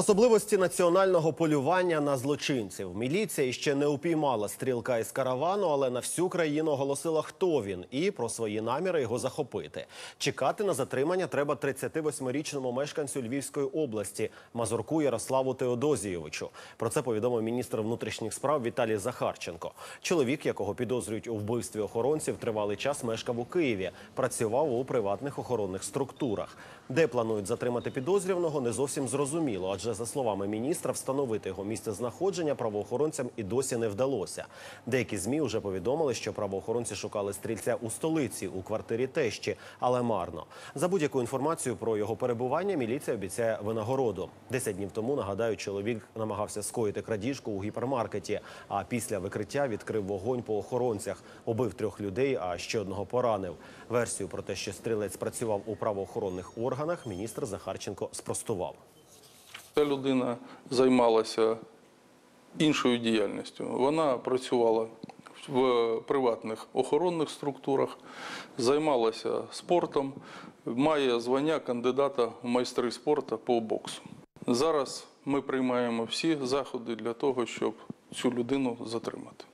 Особливості національного полювання на злочинців. Міліція ще не упіймала стрілка із каравану, але на всю країну оголосила, хто він, і про свої наміри його захопити. Чекати на затримання треба 38-річному мешканцю Львівської області Мазурку Ярославу Теодозійовичу. Про це повідомив міністр внутрішніх справ Віталій Захарченко. Чоловік, якого підозрюють у вбивстві охоронців, тривалий час мешкав у Києві, працював у приватних охоронних структурах. Де планують затримати підозрюваного, не зовсім зрозуміло, адже за словами міністра, встановити його місце знаходження правоохоронцям і досі не вдалося. Деякі змі вже повідомили, що правоохоронці шукали стрільця у столиці у квартирі тещі, але марно. За будь-яку інформацію про його перебування міліція обіцяє винагороду. Десять днів тому нагадаю, чоловік намагався скоїти крадіжку у гіпермаркеті. А після викриття відкрив вогонь по охоронцях, убив трьох людей, а ще одного поранив. Версію про те, що стрілець працював у правоохоронних органах, міністр Захарченко спростував. Ця людина займалася іншою діяльністю. Вона працювала в приватних охоронних структурах, займалася спортом, має звання кандидата в майстри спорту по боксу. Зараз ми приймаємо всі заходи для того, щоб цю людину затримати.